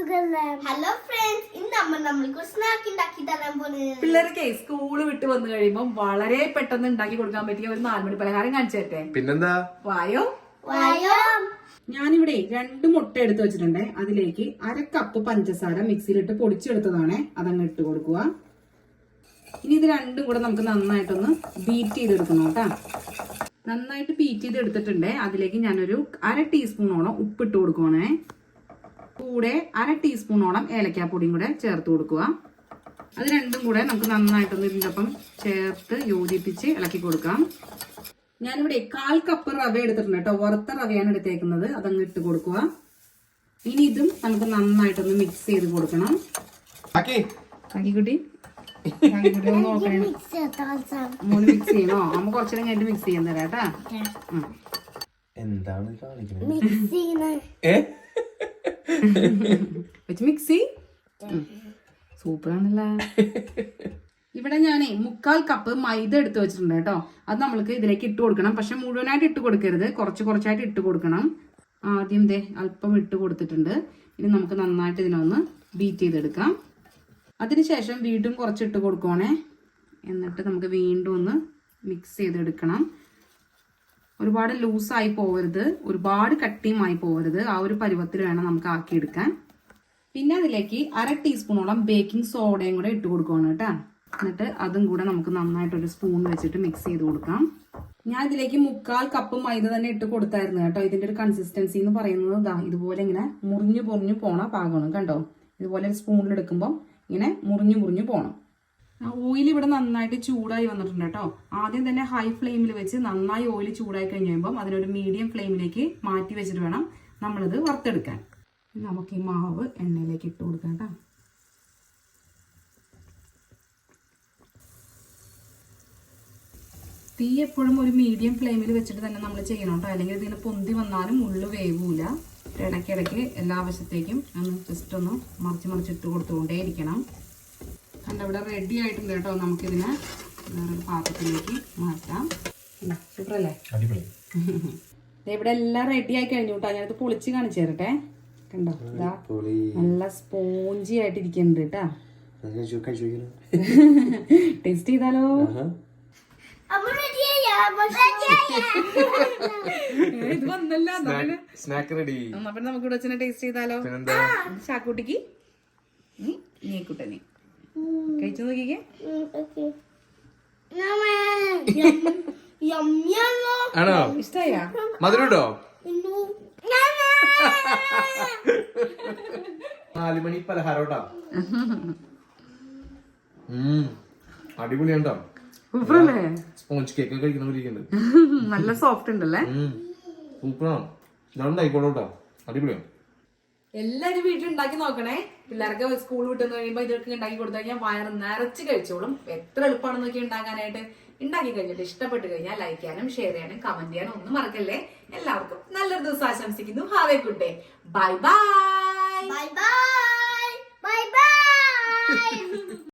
Hello friends ഇന്ന് നമ്മൾക്ക് snack ഉണ്ടാക്കി തരാൻ പോകുന്നത് പിള്ളേർക്ക് സ്കൂൾ വിട്ട് വന്നു കഴിയുമ്പോൾ വളരെ പെട്ടെന്ന് ഉണ്ടാക്കി കൊടുക്കാൻ പറ്റിയ ഒരു നാലുമണി പലഹാരം കാണിച്ചു തരട്ടെ? പിന്നെന്താ? വായോ? വായോ. ഞാനിവിടെ രണ്ട് മുട്ട എടുത്ത് വെച്ചിട്ടുണ്ട്. അതിലേക്ക് അര കപ്പ് പഞ്ചസാര മിക്സിയിലിട്ട് പൊടിച്ചെടുത്തതാണ്. അതങ്ങ് ഇട്ട് കൊടുക്കുക. ഇനി ഇത് രണ്ടും കൂടെ നമുക്ക് നന്നായിട്ടൊന്ന് ബീറ്റ് ചെയ്തെടുക്കണം കേട്ടാ. നന്നായിട്ട് ബീറ്റ് ചെയ്ത് എടുത്തിട്ടുണ്ട് അതിലേക്ക് ഞാനൊരു അര ടീസ്പൂണോളം ഉപ്പിട്ട് കൊടുക്കുവാണേ. കൂടെ അര ടീസ്പൂണോളം ഏലക്കാപ്പൊടിയും കൂടെ ചേർത്ത് കൊടുക്കുക. അത് രണ്ടും കൂടെ നമുക്ക് നന്നായിട്ടൊന്ന് ഇതിന്റെ ഒപ്പം ചേർത്ത് യോജിപ്പിച്ച് ഇളക്കി കൊടുക്കാം. ഞാനിവിടെ കാൽ കപ്പ് റവ എടുത്തിട്ടുണ്ട് കേട്ടോ. വറുത്ത റവയാണ് എടുത്തേക്കുന്നത്. അതങ്ങ് ഇട്ട് കൊടുക്കുക. ഇനി ഇതും നമുക്ക് നന്നായിട്ടൊന്ന് മിക്സ് ചെയ്ത് കൊടുക്കണം. മോന് മിക്സ് ചെയ്യണോ അമ്മ കുറച്ചുകൂടെ കഴിഞ്ഞിട്ട് മിക്സ് ചെയ്യാൻ തരാം കേട്ടാ. എന്താണ് കാണിക്കുന്നത്? വെച്ച് മിക്സി സൂപ്പറാണല്ലേ? ഇവിടെ ഞാനേ മുക്കാൽ കപ്പ് മൈദ എടുത്ത് വെച്ചിട്ടുണ്ട് കേട്ടോ. അത് നമ്മൾക്ക് ഇതിലേക്ക് ഇട്ട് കൊടുക്കണം. പക്ഷെ മുഴുവനായിട്ട് ഇട്ട് കൊടുക്കരുത്. കുറച്ച് കുറച്ചായിട്ട് ഇട്ട് കൊടുക്കണം. ആദ്യം ദേ അല്പം ഇട്ട് കൊടുത്തിട്ടുണ്ട്. ഇനി നമുക്ക് നന്നായിട്ട് ഇതിനൊന്ന് ബീറ്റ് ചെയ്തെടുക്കാം. അതിനുശേഷം വീണ്ടും കുറച്ച് ഇട്ട് കൊടുക്കണേ എന്നിട്ട് നമുക്ക് വീണ്ടും ഒന്ന് മിക്സ് ചെയ്തെടുക്കണം. ഒരുപാട് ലൂസായി പോകരുത് ഒരുപാട് കട്ടിയുമായി പോകരുത് ആ ഒരു പരുവത്തിൽ വേണം നമുക്ക് ആക്കിയെടുക്കാൻ. പിന്നെ അതിലേക്ക് അര ടീസ്പൂണോളം ബേക്കിംഗ് സോഡയും കൂടെ ഇട്ട് കൊടുക്കുകയാണ് കേട്ടോ. എന്നിട്ട് അതും കൂടെ നമുക്ക് നന്നായിട്ട് ഒരു സ്പൂൺ വെച്ചിട്ട് മിക്സ് ചെയ്ത് കൊടുക്കാം. ഞാൻ ഇതിലേക്ക് മുക്കാൽ കപ്പ് മൈദ തന്നെ ഇട്ട് കൊടുത്തായിരുന്നു കേട്ടോ. ഇതിന്റെ ഒരു കൺസിസ്റ്റൻസി എന്ന് പറയുന്നത് ഇതാ ഇതുപോലെ ഇങ്ങനെ മുറിഞ്ഞു പൊറിഞ്ഞു പോണ പാകമാണ് കണ്ടോ? ഇതുപോലെ സ്പൂണിൽ എടുക്കുമ്പോൾ ഇങ്ങനെ മുറിഞ്ഞു മുറിഞ്ഞു പോണം. ഓയിൽ ഇവിടെ നന്നായിട്ട് ചൂടായി വന്നിട്ടുണ്ട് കേട്ടോ. ആദ്യം തന്നെ ഹൈ ഫ്ലെയിമിൽ വെച്ച് നന്നായി ഓയിൽ ചൂടായി കഴിഞ്ഞ് കഴിയുമ്പോൾ അതിനൊരു മീഡിയം ഫ്ലെയിമിലേക്ക് മാറ്റി വെച്ചിട്ട് വേണം നമ്മളിത് വറുത്തെടുക്കാൻ. നമുക്ക് ഈ മാവ് എണ്ണയിലേക്ക് ഇട്ട് കൊടുക്കാം കേട്ടോ. തീ എപ്പോഴും ഒരു മീഡിയം ഫ്ലെയിമിൽ വെച്ചിട്ട് തന്നെ നമ്മൾ ചെയ്യണം കേട്ടോ. അല്ലെങ്കിൽ ഇതിന് പൊന്തി വന്നാലും ഉള്ളു വേവൂല. ഇടയ്ക്കിടയ്ക്ക് എല്ലാ വശത്തേക്കും ഒന്ന് ജസ്റ്റ് ഒന്ന് മറിച്ച് മറിച്ച് ഇട്ട് ഇരിക്കണം കണ്ട ഇവിടെ റെഡി ആയിട്ടുണ്ട് കേട്ടോ നമുക്കിതിനെ. വേറൊരു പാത്രത്തിലേക്ക് മാറ്റാം. സൂപ്പറല്ലേ? ഇവിടെ എല്ലാം റെഡി ആയി കഴിഞ്ഞു കേട്ടോ. ഞാനത് പൊളിച്ച് കാണിച്ചു തരട്ടെ. കണ്ടോ? ഇതാ നല്ല സ്പോഞ്ചി ആയിട്ട് ഇരിക്കുന്നുണ്ട് കേട്ടാ ടേസ്റ്റ് ചെയ്താലോ? ഇത് വന്നല്ലോ. സ്നാക്ക് റെഡി നമുക്ക് ഇവിടെ ടേസ്റ്റ് ചെയ്താലോ? ചാക്കൂട്ടിക്ക്. നീക്കുട്ടനെ കഴിച്ചു നോക്കിക്കേ. ആണോ? ഇഷ്ടായ? മധുരട്ടോ ഇന്നു നാല് മണി പലഹാരോട്ടാ അടിപൊളിയാണ്ടോ. സ്പോഞ്ച് കേക്ക് കഴിക്കുന്ന പോലിരിക്കുന്നുണ്ട് നല്ല സോഫ്റ്റ് ഉണ്ടല്ലേ? സൂപ്പറാണ് ഇതാണ് ആയിക്കോളൂട്ടോ അടിപൊളിയാണ് എല്ലാരും വീട്ടിൽ ഉണ്ടാക്കി നോക്കണേ. പിള്ളേർക്ക് സ്കൂൾ വിട്ടു വന്ന് കഴിയുമ്പോൾ ഇതൊക്കെ ഉണ്ടാക്കി കൊടുത്തു കഴിഞ്ഞാൽ വയറ് നിറച്ച് കഴിച്ചോളും. എത്ര എളുപ്പമാണെന്ന് നോക്കി ഉണ്ടാക്കാനായിട്ട്. ഉണ്ടാക്കി കഴിഞ്ഞിട്ട് ഇഷ്ടപ്പെട്ട് കഴിഞ്ഞാൽ ലൈക്ക് ചെയ്യാനും ഷെയർ ചെയ്യാനും കമന്റ് ചെയ്യാനും ഒന്നും മറക്കല്ലേ. എല്ലാവർക്കും നല്ലൊരു ദിവസം ആശംസിക്കുന്നു. Ave കുട്ടേ bye bye bye bye bye bye